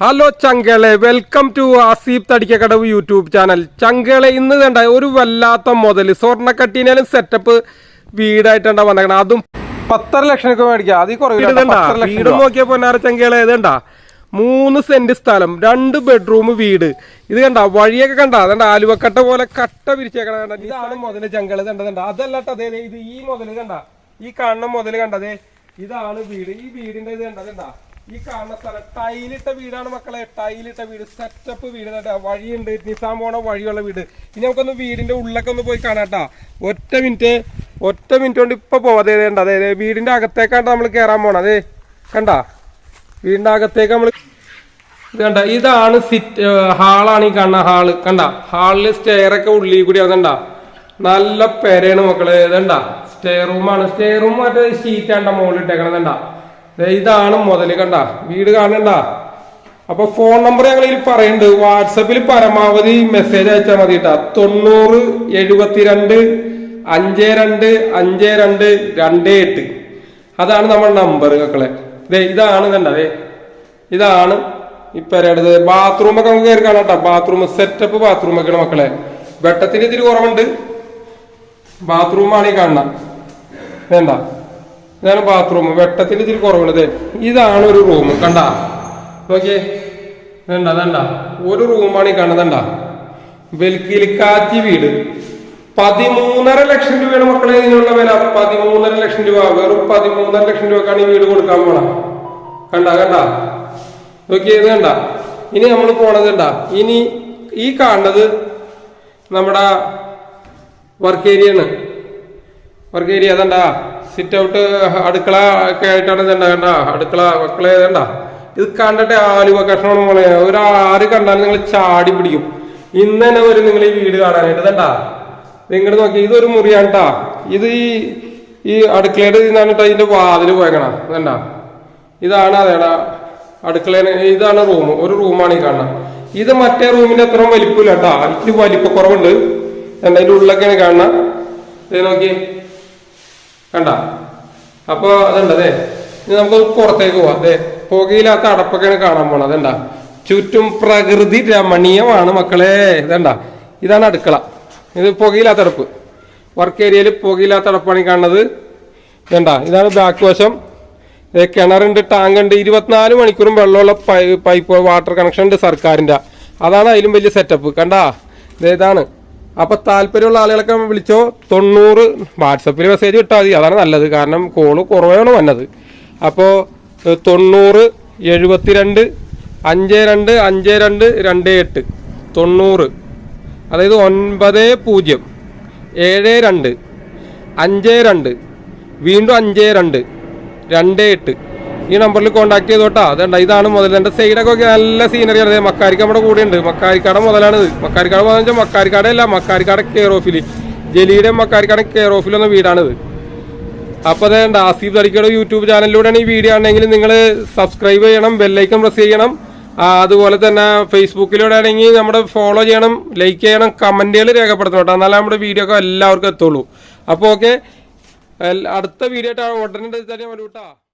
Hello ചങ്കളെ. Welcome to Aseeb Thadikkakadavu YouTube channel. ചങ്കളെ ഇന്ന് കണ്ട ഒരു വല്ലാത്ത മുതൽ സ്വർണക്കട്ടീനാലും സെറ്റപ്പ് വീടായിട്ടാ വന്നേക്കണം അതും പത്തര ലക്ഷം ലക്ഷമൊക്കെ മേടിക്കാം അതിൽ കുറവില്ല വീട് നോക്കിയ ചങ്കേളെ? ചങ്കളെ ഇതണ്ട മൂന്ന് സെന്റ് സ്ഥലം രണ്ട് ബെഡ്റൂം വീട്. ഇത് കണ്ട? വഴിയൊക്കെ കണ്ട? അതണ്ട ആലുവക്കട്ട പോലെ കട്ട വിരിച്ചേക്കണ കണ്ട? ഇതാണ് മുതൽ ചങ്കൾ. കണ്ടതണ്ട അതല്ലട്ട അതെ ഇത് ഈ മുതൽ കണ്ട? ഈ കാണുന്ന മുതൽ കണ്ടതേ ഇതാണ് വീട്. ഈ വീടിന്റെ ഇത് കണ്ടതണ്ട ഈ കാണുന്ന സ്ഥലം. ടൈലിട്ട വീടാണ് മക്കളെ. ടൈലിട്ട വീട്. സെറ്റപ്പ് വീട് കേട്ടാ വഴിയുണ്ട്. നിസാം പോണ വഴിയുള്ള വീട്. ഇനി നമുക്കൊന്ന് വീടിന്റെ ഉള്ളൊക്കെ ഒന്ന് പോയി കാണാം കേട്ടോ ഒറ്റ മിനിറ്റ്. ഒറ്റ മിനിറ്റ് കൊണ്ട് ഇപ്പൊ പോവാതെ അതെ അതെ വീടിന്റെ അകത്തേക്കാണ് നമ്മൾ കയറാൻ പോണത്. അതെ കണ്ട? വീടിന്റെ അകത്തേക്ക് നമ്മൾ ഇത് കണ്ട? ഇതാണ് സിറ്റ് ഹാളാണ് ഈ കാണുന്ന ഹാൾ. കണ്ട? ഹാളിൽ സ്റ്റെയറൊക്കെ ഉള്ളി കൂടി അതണ്ട നല്ല പെരയാണ് മക്കളെ. ഇതണ്ട സ്റ്റെയർ റൂമാണ് സ്റ്റെയർ റൂം മറ്റേ ഷീറ്റാണ്ട മുകളിൽ ഇട്ടേക്കണതണ്ട ദേ ഇതാണ് മുതൽ കണ്ട? വീട് കാണണ്ട? അപ്പൊ ഫോൺ നമ്പർ ഞങ്ങൾ ഇതിൽ പറയുന്നുണ്ട് വാട്സപ്പിൽ പരമാവധി മെസ്സേജ് അയച്ചാൽ മതി കേട്ടാ തൊണ്ണൂറ് എഴുപത്തിരണ്ട് അഞ്ച് രണ്ട് അഞ്ച് രണ്ട് രണ്ട് എട്ട്. അതാണ് നമ്മുടെ നമ്പർ മക്കളെ. ദേ ഇതാണ് കണ്ടേ ഇതാണ് ഇപ്പൊ പെരയുടെ ബാത്റൂം ഒക്കെ നമുക്ക് കയറി കാണാം കേട്ടോ ബാത്റൂം സെറ്റപ്പ് ബാത്റൂം ഒക്കെയാണ് മക്കളെ. വെട്ടത്തിന് ഇത്തിരി കുറവുണ്ട്. ബാത്റൂമാണ് ഈ കാണണം വേണ്ട. ഇതാണ് ബാത്റൂം വെട്ടത്തിൽ ഇതിൽ കുറവുള്ളത്. ഇതാണ് ഒരു റൂം കണ്ട? നോക്കിയേ. വേണ്ട വേണ്ട ഒരു റൂമാണ് ഈ കാണുന്നതണ്ട വെൽക്കിലിക്കാറ്റി വീട്. പതിമൂന്നര ലക്ഷം രൂപയാണ് മക്കളെ ഇതിനുള്ള വില. പതിമൂന്നര ലക്ഷം രൂപ. വെറും പതിമൂന്നര ലക്ഷം രൂപക്കാണ് ഈ വീട് കൊടുക്കാൻ പോണ. കണ്ട കണ്ട? നോക്കിയത് കണ്ട? ഇനി നമ്മൾ പോണത് കണ്ട? ഇനി ഈ കാണുന്നത് നമ്മുടെ വർക്ക് ഏരിയ ആണ്. വർക്ക് ഏരിയ അതണ്ട സിറ്റ് ഔട്ട് അടുക്കള ഒക്കെ ആയിട്ടാണ് തന്നെ കണ്ട? അടുക്കള മക്കളെ വേണ്ട ഇത് കണ്ടിട്ട് ആലുവ കഷ്ണമാണ് മോളെ. ഒരു കണ്ടാലും നിങ്ങൾ ചാടി പിടിക്കും. ഇന്ന് തന്നെ വരും നിങ്ങൾ ഈ വീട് കാണാനായിട്ട് ഇതണ്ട. നിങ്ങൾ നോക്കി. ഇതൊരു മുറിയാണ് കേട്ടാ ഇത് ഈ ഈ അടുക്കളയുടെ ഇതാണ് കേട്ടോ ഇതിന്റെ വാതിൽ പോയേക്കണ. ഇതണ്ട. ഇതാണ് അതേടാ അടുക്കള ഇതാണ് റൂം. ഒരു റൂമാണ് ഈ കാണുന്നത്. ഇത് മറ്റേ റൂമിന്റെ അത്ര വലിപ്പമില്ല കേട്ടാ ഇത്തിരി വലിപ്പ കുറവുണ്ട് അതിന്റെ ഉള്ളിലൊക്കെയാണ് കാണുന്നത്. നോക്കി. കണ്ട? അപ്പൊ അതുണ്ടതേ ഇനി നമുക്ക് പുറത്തേക്ക് പോവാം. അതെ പുകയില്ലാത്ത അടപ്പൊക്കെയാണ് കാണാൻ പോണത്. അതണ്ട ചുറ്റും പ്രകൃതി രമണീയമാണ് മക്കളെ. ഇതണ്ട ഇതാണ് അടുക്കള. ഇത് പുകയില്ലാത്ത അടപ്പ്. വർക്ക് ഏരിയയിൽ പുകയില്ലാത്ത അടപ്പാണ് ഈ കാണുന്നത്. ഇതണ്ട ഇതാണ് ബാക്ക് വശം. കിണറുണ്ട് ടാങ്ക് ഉണ്ട്. ഇരുപത്തിനാല് മണിക്കൂറും വെള്ളമുള്ള പൈപ്പ് വാട്ടർ കണക്ഷൻ ഉണ്ട് സർക്കാരിന്റെ. അതാണ് അതിലും വലിയ സെറ്റപ്പ് കണ്ട? ഇതാണ്. അപ്പൊ താല്പര്യമുള്ള ആളുകളൊക്കെ വിളിച്ചോ തൊണ്ണൂറ് വാട്സപ്പിൽ മെസ്സേജ് ഇട്ടാൽ മതി. അതാണ് നല്ലത്. കാരണം കോൾ കുറവാണ് വന്നത്. അപ്പോൾ തൊണ്ണൂറ് എഴുപത്തിരണ്ട് അഞ്ച് രണ്ട് അഞ്ച് രണ്ട് രണ്ട് എട്ട് തൊണ്ണൂറ്. അതായത് ഒൻപത് പൂജ്യം. ഏഴ് രണ്ട് അഞ്ച് രണ്ട് വീണ്ടും അഞ്ച് രണ്ട് രണ്ട് എട്ട് ഈ നമ്പറിൽ കോൺടാക്ട് ചെയ്തോട്ടാ. അതണ്ട ഇതാണ് മുതൽ. എന്റെ സൈഡൊക്കെ നല്ല സീനറി ആണ്. മക്കാരിക്ക നമ്മുടെ കൂടെ ഉണ്ട്. മക്കാരിക്കാട് മുതലാണ് മക്കാരിക്കാട് മുതൽ മക്കാരിക്കാട് അല്ല മക്കാരിക്കാട് കെയർ ഓഫിൽ ജലീയുടെ മക്കാരിക്കാട് കെയർ ഓഫിൽ ഒന്ന് വീടാണിത്. അപ്പോൾ അതേണ്ട ആസിഫ് തടിക്കയുടെ യൂട്യൂബ് ചാനലിലൂടെയാണ് ഈ വീഡിയോ ആണെങ്കിൽ നിങ്ങൾ സബ്സ്ക്രൈബ് ചെയ്യണം ബെല്ലൈക്കൺ പ്രസ് ചെയ്യണം. അതുപോലെ തന്നെ ഫേസ്ബുക്കിലൂടെ ആണെങ്കിൽ നമ്മുടെ ഫോളോ ചെയ്യണം ലൈക്ക് ചെയ്യണം കമന്റുകൾ രേഖപ്പെടുത്തണം കേട്ടോ. എന്നാലേ നമ്മുടെ വീഡിയോ ഒക്കെ എല്ലാവർക്കും എത്തുള്ളൂ. അപ്പോൾ ഓക്കെ അടുത്ത വീഡിയോ ആയിട്ട് ഉടനെ തന്നെ വരൂ